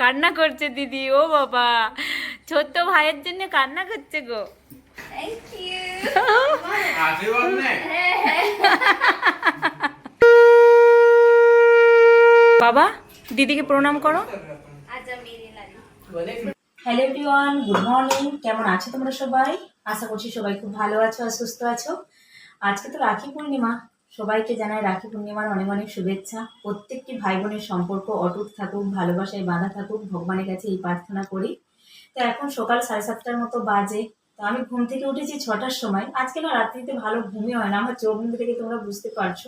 কান্না করছে দিদি। ও বাবা। ছোট্ট ভাইয়ের জন্য কান্না করছে গো। বাবা দিদিকে প্রণাম করো। হ্যালো এভরিওয়ান গুড মর্নিং কেমন আছো তোমরা সবাই? আশা করছি সবাই খুব ভালো আছো আর সুস্থ আছো। আজকে তো রাখি পূর্ণিমা। সবাইকে জানাই রাখি পূর্ণিমার অনেক অনেক শুভেচ্ছা। প্রত্যেকটি ভাই বোনের সম্পর্ক অটুট থাকুক, ভালোবাসায় বাঁধা থাকুক, ভগবানের কাছে এই প্রার্থনা করি। তো এখন সকাল সাড়ে সাতটার মতো বাজে। তো আমি ঘুম থেকে উঠেছি ছটার সময়। আজকে না রাত্রিতে ভালো ঘুমই হয় না। আমার চোখ মুখ থেকে তোমরা বুঝতে পারছ।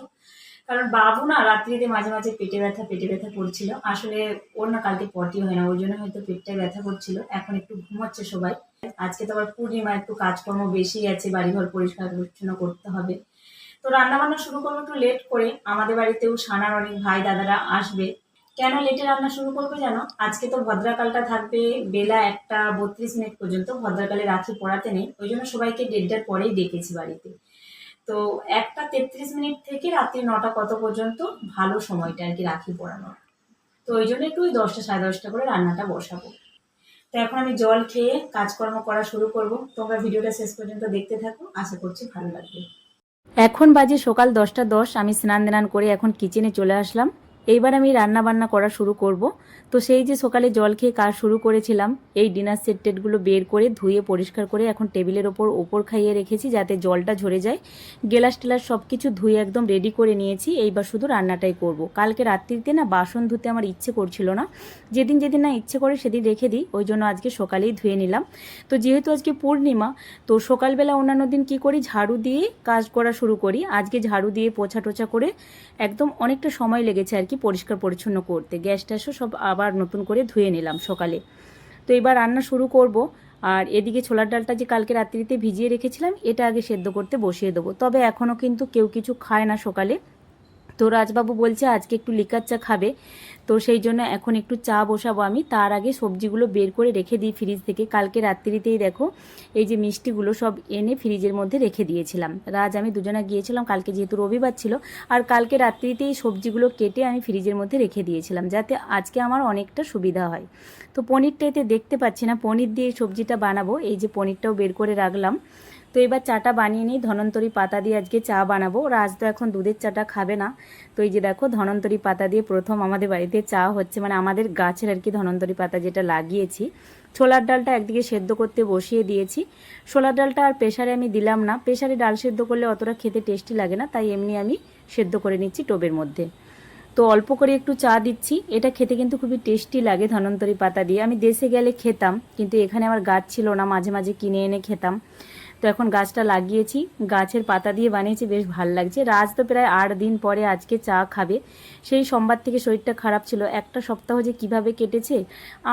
কারণ বাবু না রাত্রিতে মাঝে মাঝে পেটে ব্যথা পেটে ব্যথা করছিল। আসলে ওর না কালকে পটি হয় না। ওই জন্য হয়তো পেটটা ব্যথা করছিল। এখন একটু ঘুমোচ্ছে সবাই। আজকে তো আবার পূর্ণিমা, একটু কাজকর্ম বেশি আছে। বাড়িঘর পরিষ্কার পরিচ্ছন্ন করতে হবে। তো রান্না বান্না শুরু করব একটু লেট করে। আমাদের বাড়িতেও সানার অনেক ভাই, দাদারা আসবে। কেন লেটে রান্না শুরু করব জানো? আজকে তো ভদ্রাকালটা থাকবে বেলা একটা বত্রিশ মিনিট পর্যন্ত। ভদ্রাকালে রাখি পড়াতে নেই। ওই জন্য সবাইকে দেড়টার পরেই ডেকেছি বাড়িতে। তো একটা তেত্রিশ মিনিট থেকে রাত্রি নটা কত পর্যন্ত ভালো সময়টা আর কি রাখি পড়ানোর। তো ওই জন্য একটু ওই দশটা সাড়ে দশটা করে রান্নাটা বসাবো। তো এখন আমি জল খেয়ে কাজকর্ম করা শুরু করব। তোমরা ভিডিওটা শেষ পর্যন্ত দেখতে থাকো। আশা করছি ভালো লাগবে। এখন বাজে সকাল দশটা দশ আমি স্নান দান করে এখন কিচেনে চলে আসলাম। এইবার আমি রান্না বান্না করা শুরু করব। তো সেই যে সকালে জল খেয়ে কাজ শুরু করেছিলাম, এই ডিনার সেট টেটগুলো বের করে ধুয়ে পরিষ্কার করে এখন টেবিলের ওপর ওপর খাইয়ে রেখেছি যাতে জলটা ঝরে যায়। গেলাস টেলাস সব কিছু ধুয়ে একদম রেডি করে নিয়েছি, এইবার শুধু রান্নাটাই করব। কালকে রাত্রিতে না বাসন ধুতে আমার ইচ্ছে করছিল না। যেদিন যেদিন না ইচ্ছে করে সেদিন রেখে দিই, ওই জন্য আজকে সকালেই ধুয়ে নিলাম। তো যেহেতু আজকে পূর্ণিমা, তো সকালবেলা অন্যান্য দিন কি করি? ঝাড়ু দিয়ে কাজ করা শুরু করি। আজকে ঝাড়ু দিয়ে পোছা টোছা করে একদম অনেকটা সময় লেগেছে আর কি পরিষ্কার পরিচ্ছন্ন করতে? গ্যাস ট্যাসও সব আবার নতুন করে ধুয়ে নিলাম সকালে। তো এবার রান্না শুরু করব। আর এদিকে ছোলার ডালটা যে কালকে রাত্রিতে ভিজিয়ে রেখেছিলাম, এটা আগে সেদ্ধ করতে বসিয়ে দেবো। তবে এখনও কিন্তু কেউ কিছু খায় না সকালে। তো রাজবাবু বলছে, আজকে একটু লিকার চা খাবে। তো সেই জন্য এখন একটু চা বসাবো আমি। তার আগে সবজিগুলো বের করে রেখে দিই ফ্রিজ থেকে। কালকে রাত্রিতেই দেখো, এই যে মিষ্টিগুলো সব এনে ফ্রিজের মধ্যে রেখে দিয়েছিলাম। রাজ, আমি দুজনা গিয়েছিলাম। কালকে যেহেতু রবিবার ছিল, আর কালকে রাত্রিতেই সবজিগুলো কেটে আমি ফ্রিজের মধ্যে রেখে দিয়েছিলাম, যাতে আজকে আমার অনেকটা সুবিধা হয়। তো পনিরটা এতে দেখতে পাচ্ছি না। পনির দিয়ে সবজিটা বানাবো। এই যে পনিরটাও বের করে রাখলাম। তো এবার চাটা বানিয়ে নিই। ধনন্তরি পাতা দিয়ে আজকে চা বানাবো। রাজ তো এখন দুধের চাটা খাবে না। তো এই যে দেখো, ধনন্তরি পাতা দিয়ে প্রথম আমাদের বাড়িতে চা হচ্ছে। মানে আমাদের গাছের আর কি ধনন্তরি পাতা যেটা লাগিয়েছি। ছোলার ডালটা একদিকে সেদ্ধ করতে বসিয়ে দিয়েছি। ছোলার ডালটা আর প্রেশারে আমি দিলাম না। প্রেশারে ডাল সেদ্ধ করলে অতটা খেতে টেস্টি লাগে না। তাই এমনি আমি সেদ্ধ করে নিচ্ছি টোবের মধ্যে। তো অল্প করে একটু চা দিচ্ছি। এটা খেতে কিন্তু খুবই টেস্টি লাগে ধনন্তরী পাতা দিয়ে। আমি দেশে গেলে খেতাম, কিন্তু এখানে আমার গাছ ছিল না, মাঝে মাঝে কিনে এনে খেতাম। তো এখন গাছটা লাগিয়েছি, গাছের পাতা দিয়ে বানিয়েছি, বেশ ভালো লাগছে। রাজ তো প্রায় আট দিন পরে আজকে চা খাবে। সেই সোমবার থেকে শরীরটা খারাপ ছিল। একটা সপ্তাহ যে কীভাবে কেটেছে,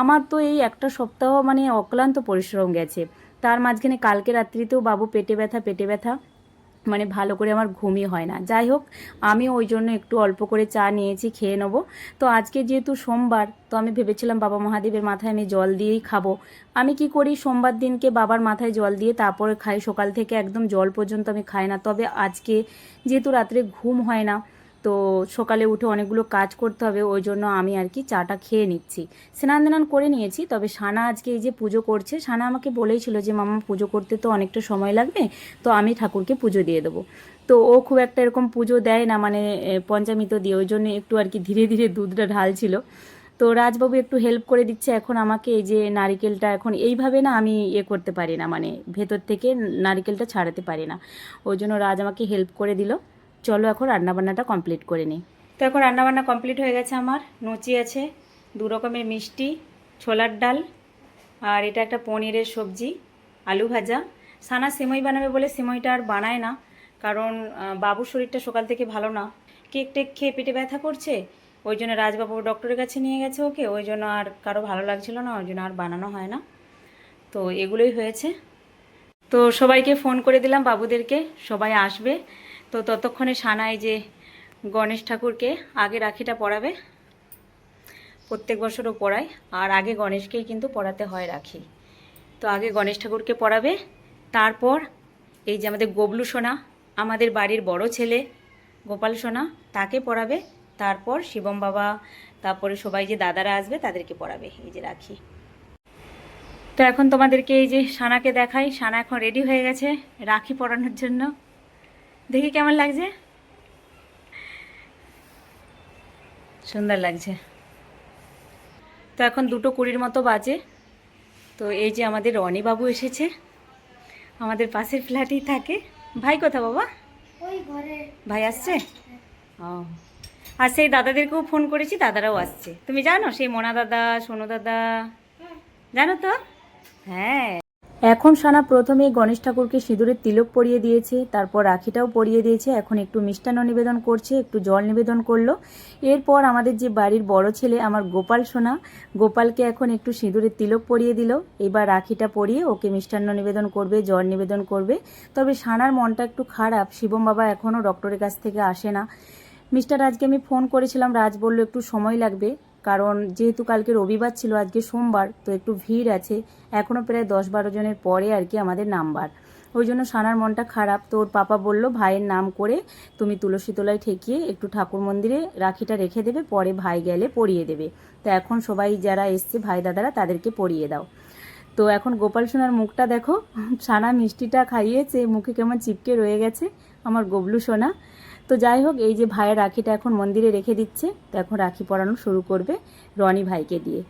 আমার তো এই একটা সপ্তাহ মানে অক্লান্ত পরিশ্রম গেছে। তার মাঝখানে কালকে রাত্রিতেও বাবু পেটে ব্যথা পেটে ব্যথা। মানে ভালো করে আমার ঘুমই হয় না। যাই হোক, আমি ওই জন্য একটু অল্প করে চা নিয়েছি, খেয়ে নেব। তো আজকে যেহেতু সোমবার, তো আমি ভেবেছিলাম বাবা মহাদেবের মাথায় আমি জল দিয়েই খাব। আমি কি করি, সোমবার দিনকে বাবার মাথায় জল দিয়ে তারপরে খাই। সকাল থেকে একদম জল পর্যন্ত আমি খাই না। তবে আজকে যেহেতু রাত্রে ঘুম হয় না তো সকালে উঠে অনেকগুলো কাজ করতে হবে, ওই জন্য আমি আর কি চাটা খেয়ে নিচ্ছি। স্নান দান করে নিয়েছি, তবে সানা আজকে এই যে পুজো করছে, সানা আমাকে বলেইছিল যে, মামা, পুজো করতে তো অনেকটা সময় লাগবে, তো আমি ঠাকুরকে পুজো দিয়ে দেবো। তো ও খুব একটা এরকম পুজো দেয় না মানে পঞ্চামৃত দিয়ে, ওই জন্য একটু আর কি ধীরে ধীরে দুধটা ঢালছিল। তো রাজবাবু একটু হেল্প করে দিচ্ছে, এখন আমাকে এই যে নারিকেলটা এখন এইভাবে না আমি ইয়ে করতে পারি না মানে ভেতর থেকে নারিকেলটা ছাড়াতে পারি না। ওই জন্য রাজ আমাকে হেল্প করে দিল। চলো এখন রান্নাবান্নাটা কমপ্লিট করে নিই। তো এখন রান্নাবান্না কমপ্লিট হয়ে গেছে আমার লুচি আছে, দু রকমের মিষ্টি, ছোলার ডাল, আর এটা একটা পনিরের সবজি, আলু ভাজা। সানা সিমই বানাবে বলে সিমইটা আর বানায় না, কারণ বাবুর শরীরটা সকাল থেকে ভালো না। কেক টেক খেয়ে পেটে ব্যথা করছে, ওই জন্য রাজবাবু ডক্টরের কাছে নিয়ে গেছে ওকে, ওই জন্য আর কারও ভালো লাগছিল না, ওই জন্য আর বানানো হয় না। তো এগুলোই হয়েছে। তো সবাইকে ফোন করে দিলাম বাবুদেরকে, সবাই আসবে। তো ততক্ষণে সানাই যে গণেশ ঠাকুরকে আগে রাখিটা পড়াবে প্রত্যেক বছরও পড়ায় আর আগে গণেশকেই কিন্তু পড়াতে হয় রাখি। তো আগে গণেশ ঠাকুরকে পড়াবে তারপর এই যে আমাদের গবলু সোনা, আমাদের বাড়ির বড় ছেলে গোপাল সোনা, তাকে পড়াবে তারপর শিবম বাবা, তারপরে সবাই যে দাদারা আসবে তাদেরকে পড়াবে এই যে রাখি। তো এখন তোমাদেরকে এই যে সানাকে দেখাই, সানা এখন রেডি হয়ে গেছে রাখি পরানোর জন্য। দেখি কেমন লাগছে? সুন্দর লাগছে। তো এখন দুটো কুড়ির মতো বাজে। তো এই যে আমাদের রনি বাবু এসেছে। আমাদের পাশের ফ্ল্যাটেই থাকে। ভাই কোথা বাবা? ভাই আসছে? ও। আর সেই দাদাদেরকেও ফোন করেছি দাদারাও আসছে। তুমি জানো সেই মোনা দাদা সোনু দাদা? জানো তো? হ্যাঁ। এখন সানা প্রথমে গণেশ ঠাকুরকে সিঁদুরের তিলক পরিয়ে দিয়েছে, তারপর রাখিটাও পরিয়ে দিয়েছে, এখন একটু মিষ্টান্ন নিবেদন করছে, একটু জল নিবেদন করল। এরপর আমাদের যে বাড়ির বড় ছেলে, আমার গোপাল সোনা, গোপালকে এখন একটু সিঁদুরের তিলক পরিয়ে দিল। এবার রাখিটা পরিয়ে ওকে মিষ্টান্ন নিবেদন করবে, জল নিবেদন করবে। তবে সানার মনটা একটু খারাপ, শিবম বাবা এখনও ডক্টরের কাছ থেকে আসে না। মিস্টার রাজকে আমি ফোন করেছিলাম, রাজ বলল একটু সময় লাগবে। কারণ যেহেতু কালকে রবিবার ছিল, আজকে সোমবার, তো একটু ভিড় আছে। এখনও প্রায় দশ বারো জনের পরে আর কি আমাদের নাম্বার। ওই জন্য সানার মনটা খারাপ, তো ওর পাপা বলল, ভাইয়ের নাম করে তুমি তুলসী তলায় ঠেকিয়ে একটু ঠাকুর মন্দিরে রাখিটা রেখে দেবে, পরে ভাই গেলে পরিয়ে দেবে। তো এখন সবাই যারা এসছে, ভাই দাদারা তাদেরকে পরিয়ে দাও। তো এখন গোপাল সোনার মুখটা দেখো। সানা মিষ্টিটা খাইয়েছে, মুখে কেমন চিপকে রয়ে গেছে, আমার গবলু সোনা। তো যাই হোক, এই যে ভাইয়ের রাখিটা এখন মন্দিরে রেখে দিচ্ছে, তো এখন রাখি পরানো শুরু করবে রনি ভাইকে দিয়ে।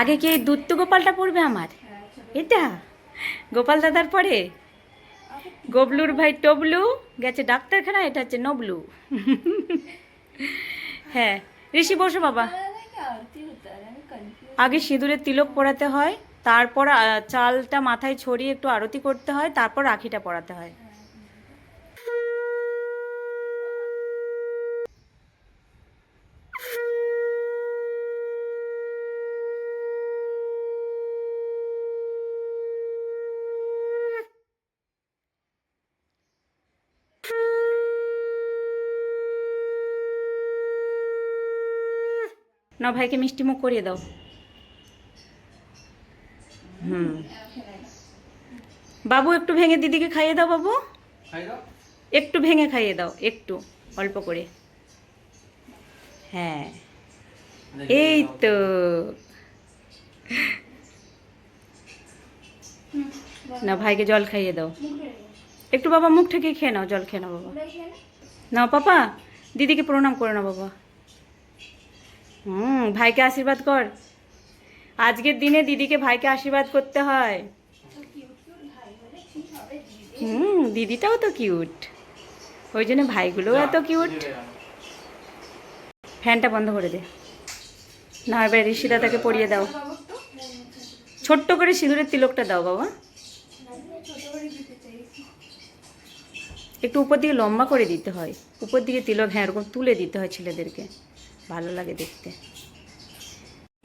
আগে কি এই দূত্য গোপালটা পড়বে আমার? এটা? গোপাল দাদার পরে? গবলুর ভাই টবলু, গেছে ডাক্তারখানা এটা হচ্ছে নবলু। হ্যাঁ ঋষি বসো বাবা। আগে সিঁদুরে তিলক পড়াতে হয়, তারপর চালটা মাথায় ছড়িয়ে একটু আরতি করতে হয়, তারপর রাখিটা পড়াতে হয়। না ভাইকে মিষ্টি মুখ করিয়ে দাও। হুম। বাবু একটু ভেঙে দিদিকে খাইয়ে দাও বাবু। একটু ভেঙে খাইয়ে দাও একটু অল্প করে। হ্যাঁ। এই তো। না ভাইকে জল খাইয়ে দাও। একটু বাবা মুখ থেকে খেয়ে নাও জল খেয়ে নাও বাবা। না পাপা দিদিকে প্রণাম করে নাও বাবা। হুম ভাইকে আশীর্বাদ কর। আজকের দিনে দিদিকে ভাইকে আশীর্বাদ করতে হয়। হুম দিদিটাও তো কিউট। ওই জন্য ভাইগুলোও এত কিউট। ফ্যানটা বন্ধ করে দে। না এবার ঋষিদা তাকে পরিয়ে দাও। ছোট্ট করে সিঁদুরের তিলকটা দাও বাবা। একটু উপর দিকে লম্বা করে দিতে হয়। উপর দিকে তিলক হ্যাঁ এরকম তুলে দিতে হয় ছেলেদেরকে। ভালো লাগে দেখতে।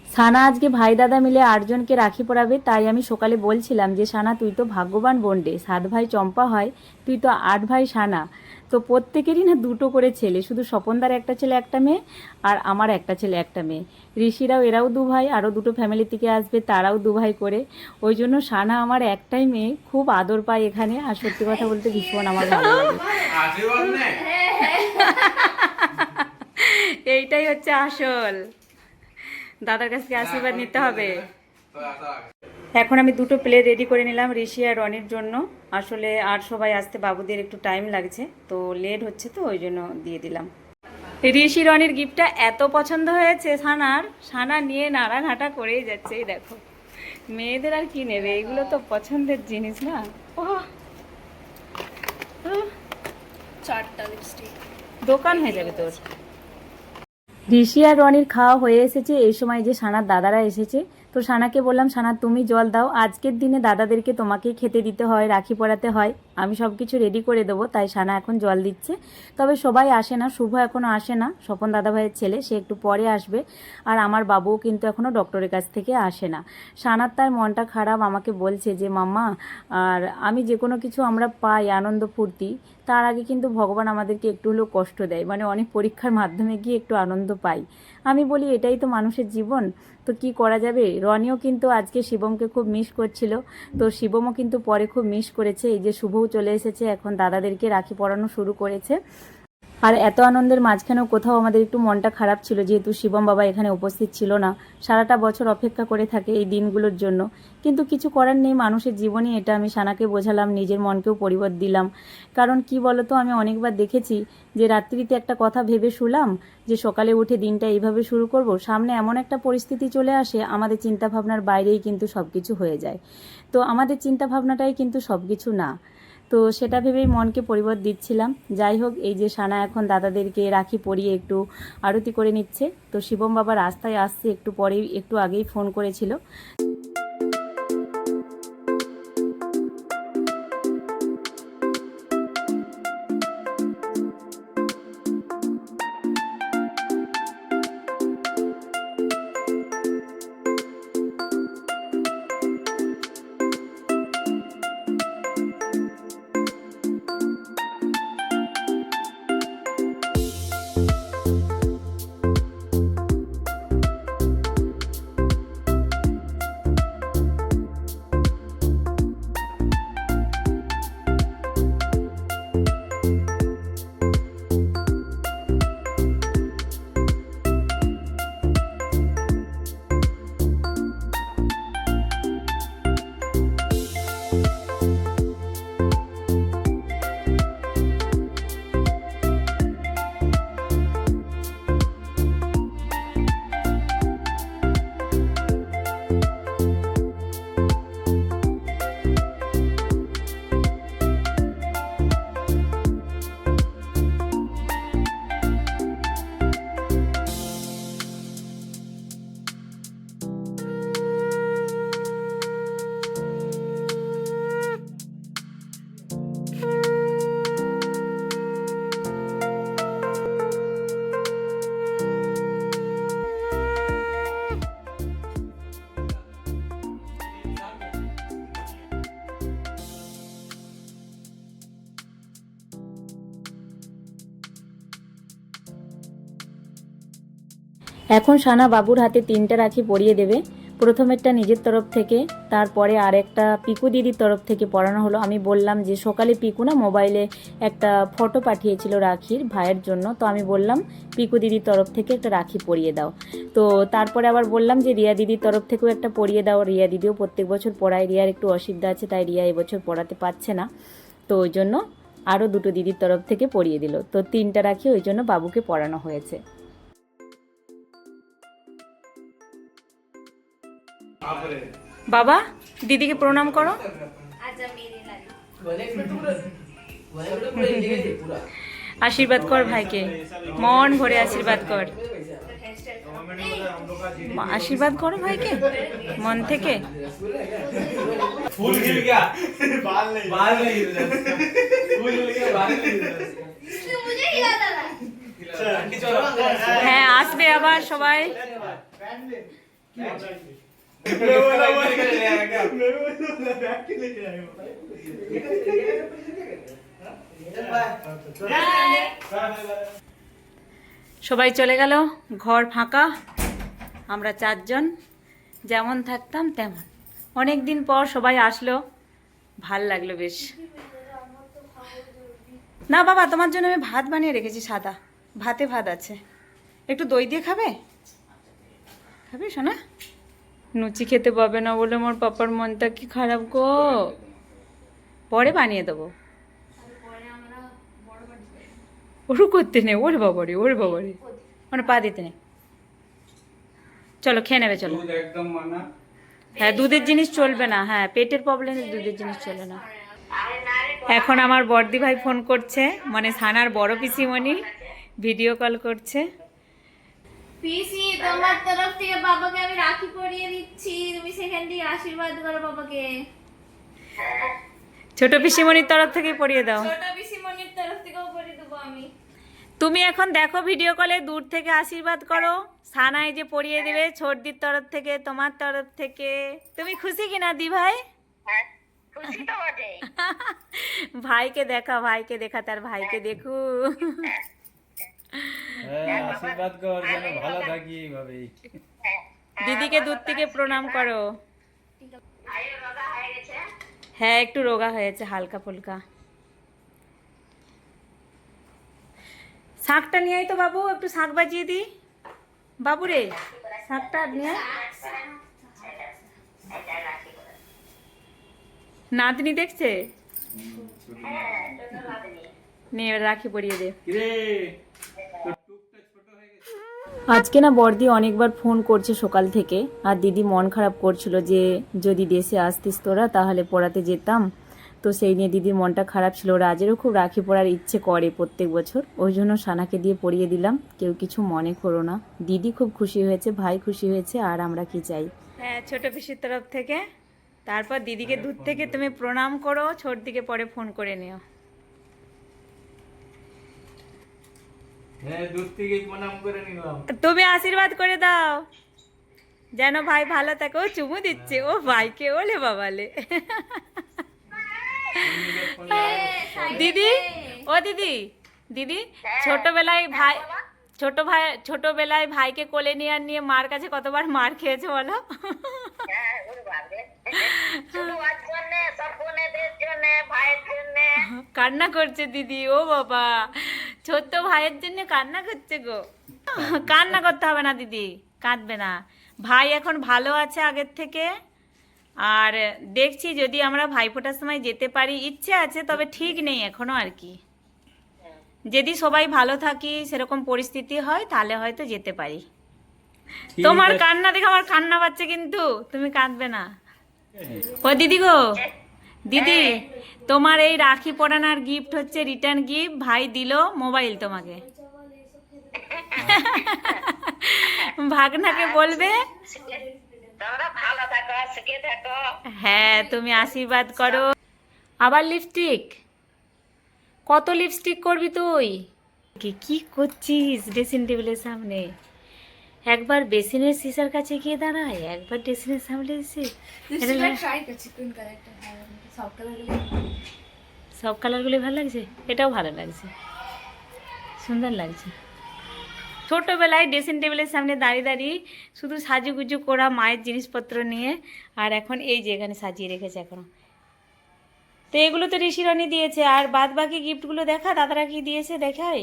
সানা আজকে ভাই দাদা মিলে আটজনকে রাখি পরাবে তাই আমি সকালে বলছিলাম যে সানা তুই তো ভাগ্যবান বোনডে সাত ভাই চম্পা হয় তুই তো আট ভাই সানা। তো প্রত্যেকেরই না দুটো করে ছেলে শুধু স্বপনদার একটা ছেলে একটা মেয়ে আর আমার একটা ছেলে একটা মেয়ে। ঋষিরাও এরাও দু ভাই আরও দুটো ফ্যামিলি থেকে আসবে তারাও দু ভাই করে। ওই জন্য সানা আমার একটাই মেয়ে খুব আদর পায় এখানে আর সত্যি কথা বলতে ভীষণ আমার ভালো লাগে। এইটাই হচ্ছে আসল। দাদার কাছ থেকে আশীর্বাদ নিতে হবে। এখন আমি দুটো প্লেট রেডি করে নিলাম ঋষি আর রনির জন্য। আসলে আর সবাই আসতে বাবুদের একটু টাইম লাগছে তো লেট হচ্ছে তো ওই জন্য দিয়ে দিলাম। ঋষি রনির গিফটটা এত পছন্দ হয়েছে সানার। সানা নিয়ে নাড়াঘাটা করেই যাচ্ছে এই দেখো। মেয়েদের আর কি নেবে? এগুলো তো পছন্দের জিনিস না। ও চারটা লিপস্টিক দোকান হয়ে যাবে তোর। ঋষি আর রনির খাওয়া হয়ে এসেছে। এই সময় যে সানার দাদারা এসেছে। তো সানাকে বললাম, সানা, তুমি জল দাও। আজকের দিনে দাদাদেরকে তোমাকেই খেতে দিতে হয়, রাখি পড়াতে হয়। আমি সব কিছু রেডি করে দেবো, তাই সানা এখন জল দিচ্ছে। তবে সবাই আসে না, শুভ এখনও আসে না। স্বপন দাদাভাইয়ের ছেলে, সে একটু পরে আসবে। আর আমার বাবুও কিন্তু এখনও ডক্টরের কাছ থেকে আসে না। সানার তার মনটা খারাপ, আমাকে বলছে যে, মাম্মা, আর আমি যে কোনো কিছু আমরা পাই, আনন্দ, ফুর্তি, তার আগে কিন্তু ভগবান আমাদেরকে একটু হলেও কষ্ট দেয়। মানে অনেক পরীক্ষার মাধ্যমে গিয়ে একটু আনন্দ পাই। আমি বলি, এটাই তো মানুষের জীবন, তো কি করা যাবে? রনিও কিন্তু আজকে শিবমকে খুব মিস করছিল। তো শিবমও কিন্তু পরে খুব মিস করেছে, এই যে শুভও চলে এসেছে। এখন দাদাদেরকে রাখি পরানো শুরু করেছে। আর এত আনন্দের মাঝখানেও কোথাও আমাদের একটু মনটা খারাপ ছিল, যেহেতু শিবম বাবা এখানে উপস্থিত ছিল না। সারাটা বছর অপেক্ষা করে থাকে এই দিনগুলোর জন্য। কিন্তু কিছু করার নেই, মানুষের জীবনই এটা। আমি সানাকে বোঝালাম, নিজের মনকেও পরিবর দিলাম। কারণ কি বলতো, আমি অনেকবার দেখেছি যে রাত্রিতে একটা কথা ভেবে শুলাম যে সকালে উঠে দিনটা এইভাবে শুরু করব। সামনে এমন একটা পরিস্থিতি চলে আসে, আমাদের চিন্তাভাবনার বাইরেই কিন্তু সব কিছু হয়ে যায়। তো আমাদের চিন্তাভাবনাটাই কিন্তু সব কিছু না। তো সেটা ভেবেই মনকে পরিবর্ত দিচ্ছিলাম। যাই হোক, এই যে সানা এখন দাদাদেরকে রাখি পরিয়ে একটু আরতি করে নিচ্ছে। তো শিবম বাবা রাস্তায় আসছে, একটু পরেই, একটু আগেই ফোন করেছিল। এখন সানা বাবুর হাতে তিনটা রাখি পরিয়ে দেবে। প্রথমেরটা নিজের তরফ থেকে, তারপরে আর একটা পিকু দিদির তরফ থেকে পড়ানো হলো। আমি বললাম যে, সকালে পিকু না মোবাইলে একটা ফটো পাঠিয়েছিল রাখির ভাইয়ের জন্য। তো আমি বললাম, পিকু দিদির তরফ থেকে একটা রাখি পরিয়ে দাও। তো তারপরে আবার বললাম যে, রিয়া দিদির তরফ থেকেও একটা পরিয়ে দাও। রিয়া দিদিও প্রত্যেক বছর পড়ায়। রিয়ার একটু অসুবিধা আছে, তাই রিয়া এবছর পড়াতে পারছে না। তো ওই জন্য আরও দুটো দিদির তরফ থেকে পরিয়ে দিল। তো তিনটা রাখি ওই জন্য বাবুকে পড়ানো হয়েছে। বাবা দিদিকে প্রণাম করো। আশীর্বাদ কর ভাইকে। মন ভরে আশীর্বাদ কর। আশীর্বাদ করো ভাইকে। মন থেকে। হ্যাঁ আসবে আবার সবাই। नहीं बाल नहीं गिर फूल गिर गया बाल नहीं गिर इसने मुझे हिला डाला चलो হ্যাঁ আসবে আবার সবাই मैं बोला वो निकल जाएगा क्या সবাই চলে গেল ঘর ফাঁকা আমরা চারজন যেমন থাকতাম তেমন অনেক দিন পর সবাই আসলো ভাল লাগলো বেশ না বাবা তোমার জন্য আমি ভাত বানিয়ে রেখেছি সাদা ভাতে ভাত আছে একটু দই দিয়ে খাবে খাবে শোনা লুচি খেতে পাবে না বলে আমার পাপার মনটা কি খারাপ গো? পরে বানিয়ে দেবো। ওরু করতে নেই ওর বাবারে ওর বাবারে। মানে পা দিতে নেই চলো খেয়ে নেবে চলো। হ্যাঁ দুধের জিনিস চলবে না হ্যাঁ পেটের প্রবলেম দুধের জিনিস চলে না। এখন আমার বর্দি ভাই ফোন করছে মানে সানার বড় পিসিমণি ভিডিও কল করছে। পিসি তোমার তরফ থেকে বাবাকে আমি রাখি পরিয়ে দিচ্ছি। তুমি সেখান থেকে আশীর্বাদ করো বাবাকে। ছোট পিসিমণির তরফ থেকে পড়িয়ে দাও। ছোট পিসি মনির তরফ থেকেও পরিয়ে দেবো আমি। তুমি এখন দেখো ভিডিও কলে দূর থেকে আশীর্বাদ করো। সানাই যে পড়িয়ে দেবে ছোটদির তরফ থেকে তোমার তরফ থেকে। তুমি খুশি কিনা দি ভাই? ভাইকে দেখা ভাইকে দেখা তার ভাইকে দেখু। হ্যাঁ। আশীর্বাদ কর যেন ভালো থাকি এইভাবেই। দিদিকে দূর থেকে প্রণাম করো। হ্যাঁ একটু রোগা হয়েছে হালকা ফুলকা। শাকটা নিয়ে তো বাবু একটু শাক বাজিয়ে দি। বাবু রে শাকটা নিয়ে নাতনি দেখছে? নে এবার রাখি পরিয়ে দে কিরে তোর টুকটা ছোট হয়ে গেছে আজকে না বর্দি অনেকবার ফোন করছে সকাল থেকে, আর দিদি মন খারাপ করছিল যে যদি দেশে আসতিস তোরা, তাহলে পড়াতে যেতাম। তো সেই নিয়ে দিদির মনটা খারাপ ছিল। রাজেরও খুব রাখি পড়ার ইচ্ছে করে প্রত্যেক বছর। ওই জন্য সানাকে দিয়ে পড়িয়ে দিলাম। কেউ কিছু মনে করো না। দিদি খুব খুশি হয়েছে, ভাই খুশি হয়েছে, আর আমরা কি চাই? হ্যাঁ ছোট পিসির তরফ থেকে। তারপর দিদিকে দূর থেকে তুমি প্রণাম করো, ছোট দিকে পরে ফোন করে নিও হ্যাঁ দূর থেকে প্রণাম করে নিলাম তুমি আশীর্বাদ করে দাও। যেন ভাই ভালো থাকে ও চুমু দিচ্ছে। ও ভাইকে ওলে বাবালে। দিদি ও দিদি দিদি ছোটবেলায় ভাই ছোট ভাই ছোটবেলায় ভাইকে কোলে নিয়ে আর নিয়ে মার কাছে কতবার মার খেয়েছে বলো? কান্না করছে দিদি ও বাবা। ছোট্ট ভাইয়ের জন্য কান্না করছে গো। কান্না করতে হবে না দিদি কাঁদবে না। ভাই এখন ভালো আছে আগের থেকে। আর দেখছি যদি আমরা ভাইফোঁটার সময় যেতে পারি ইচ্ছে আছে তবে ঠিক নেই এখনও আর কি। যদি সবাই ভালো থাকি সেরকম পরিস্থিতি হয় তাহলে হয়তো যেতে পারি। তোমার কান্না দেখে আমার কান্না পাচ্ছে কিন্তু তুমি কাঁদবে না। ও দিদি গো। দিদি তোমার এই রাখি পরানোর গিফট হচ্ছে রিটার্ন গিফট ভাই দিল মোবাইল তোমাকে। ভাগনাকে বলবে? হ্যাঁ তুমি আশীর্বাদ করো। আবার লিপস্টিক কত লিপস্টিক করবি তুই? কি কি করছিস ড্রেসিং টেবিলের সামনে। একবার বেসিনের সিসার কাছে গিয়ে দাঁড়ায় একবার ড্রেসিনের সামনে এসে। সব কালারগুলো ভালো লাগছে এটাও ভালো লাগছে। সুন্দর লাগছে। ছোটোবেলায় ড্রেসিং টেবিলের সামনে দাঁড়িয়ে দাঁড়িয়ে শুধু সাজুগুজু করা মায়ের জিনিসপত্র নিয়ে আর এখন এই যে এখানে সাজিয়ে রেখেছে এখনও। তো এগুলো তো ঋষি রানী দিয়েছে আর বাদ বাকি গিফটগুলো দেখা দাদারা কি দিয়েছে দেখাই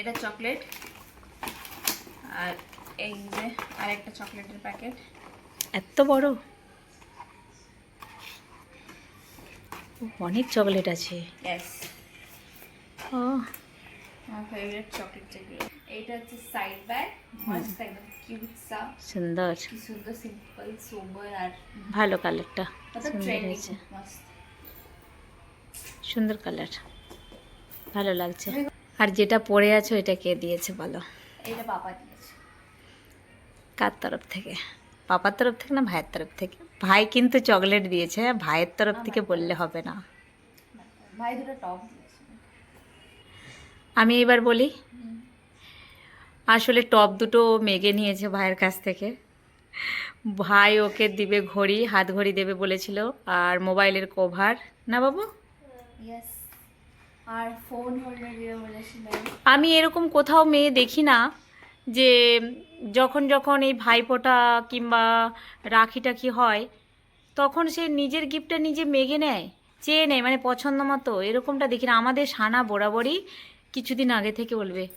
এটা চকলেট আর এই যে আর একটা চকলেটের প্যাকেট। এত বড়? অনেক চকলেট আছে। ও আমার ফেভারিট চকলেট যেগুলো। এইটা হচ্ছে সাইড ব্যাগ মস্ত একদম কিউট সা সুন্দর। কি সুন্দর সিম্পল সোবার আর ভালো কালারটা সুন্দর হয়েছে। সুন্দর কালার ভালো লাগছে। আর যেটা পরে আছো এটা কে দিয়েছে বলো? এইটা পাপা দিয়েছে কার তরফ থেকে? পাপার তরফ থেকে না ভাইয়ের তরফ থেকে? ভাই কিন্তু চকলেট দিয়েছে ভাইয়ের তরফ থেকে বললে হবে না। ভাই দুটো টপ আমি এবার বলি আসলে টপ দুটো মেগে নিয়েছে ভাইয়ের কাছ থেকে। ভাই ওকে দিবে ঘড়ি হাত ঘড়ি দেবে বলেছিল আর মোবাইলের কভার। না বাবু? ইয়েস আর ফোন আমি এরকম কোথাও মেয়ে দেখি না যে যখন যখন এই ভাইফোঁটা কিংবা রাখি টাখি হয় তখন সে নিজের গিফটটা নিজে মেগে নেয় চেয়ে নেয় মানে পছন্দ মতো। এরকমটা দেখি না। আমাদের সানা বরাবরই কিছুদিন আগে থেকে বলবে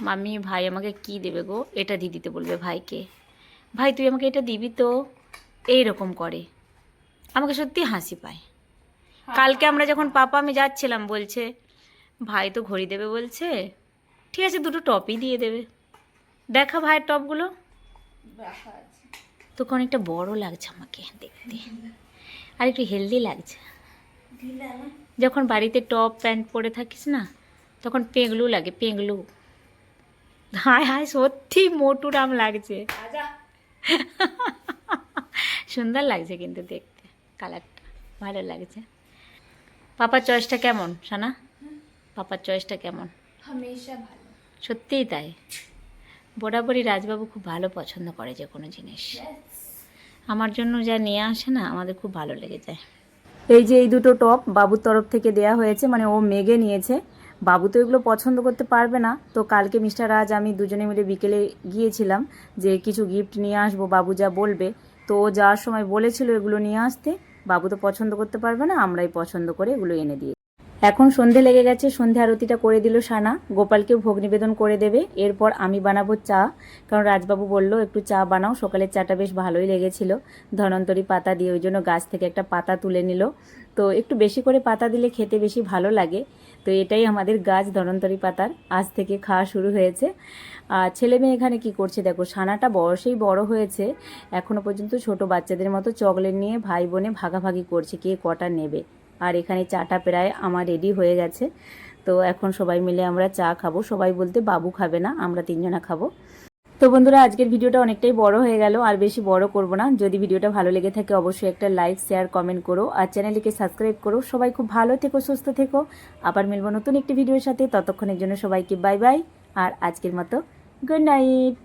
মাম্মি ভাই আমাকে কি দেবে গো? এটা দিয়ে দিতে বলবে ভাইকে। ভাই তুই আমাকে এটা দিবি তো? এই রকম করে। আমাকে সত্যি হাসি পায়। কালকে আমরা যখন পাপা আমি যাচ্ছিলাম বলছে ভাই তো ঘড়ি দেবে বলছে। ঠিক আছে দুটো টপই দিয়ে দেবে। দেখা ভাইয়ের টপগুলো? তোকে অনেকটা বড় লাগছে আমাকে দেখতে। আর একটু হেলদি লাগছে। যখন বাড়িতে টপ প্যান্ট পরে থাকিস না তখন পেগলু লাগে পেগলু। হায় হায় সত্যি মোটুরাম লাগছে। সুন্দর লাগছে কিন্তু দেখতে কালারটা ভালো লাগছে। পাপার চয়েসটা কেমন সানা? পাপার চয়েসটা কেমন? সত্যিই তাই? বরাবরই রাজবাবু খুব ভালো পছন্দ করে যে কোনো জিনিস। আমার জন্য যা নিয়ে আসে না, আমাদের খুব ভালো লেগে যায়। এই যে এই দুটো টপ বাবুর তরফ থেকে দেয়া হয়েছে মানে ও মেগে নিয়েছে। বাবু তো এগুলো পছন্দ করতে পারবে না। তো কালকে মিস্টার রাজ আমি দুজনে মিলে বিকেলে গিয়েছিলাম যে কিছু গিফট নিয়ে আসব, বাবু যা বলবে। তো ও যাওয়ার সময় বলেছিল এগুলো নিয়ে আসতে। বাবু তো পছন্দ করতে পারবে না, আমরাই পছন্দ করে এগুলো এনে দিয়ে এখন সন্ধে লেগে গেছে, সন্ধে আরতিটা করে দিল সানা। গোপালকেও ভোগ নিবেদন করে দেবে। এরপর আমি বানাবো চা। কারণ রাজবাবু বলল, একটু চা বানাও সকালের চাটা বেশ ভালোই লেগেছিল। ধনন্তরী পাতা দিয়ে ওই জন্য গাছ থেকে একটা পাতা তুলে নিল। তো একটু বেশি করে পাতা দিলে খেতে বেশি ভালো লাগে। তো এটাই আমাদের গাছ, ধনন্তরী পাতার। আজ থেকে খাওয়া শুরু হয়েছে। আর ছেলে মেয়ে এখানে কি করছে দেখো, সানাটা বয়সেই বড় হয়েছে। এখনও পর্যন্ত ছোট বাচ্চাদের মতো চকলেট নিয়ে ভাই বোনে ভাগাভাগি করছে, কে কটা নেবে। আর এখানে চাটা প্রায় আমার রেডি হয়ে গেছে। তো এখন সবাই মিলে আমরা চা খাব। সবাই বলতে বাবু খাবে না, আমরা তিনজনা খাব। তো বন্ধুরা, আজকের ভিডিওটা অনেকটাই বড় হয়ে গেল, আর বেশি বড় করব না। যদি ভিডিওটা ভালো লেগে থাকে, অবশ্যই একটা লাইক শেয়ার কমেন্ট করো, আর চ্যানেলটিকে সাবস্ক্রাইব করো। সবাই খুব ভালো থেকো, সুস্থ থেকো। আবার মিলবো নতুন একটি ভিডিওর সাথে। ততক্ষণের জন্য সবাইকে বাই বাই আর আজকের মতো গুড নাইট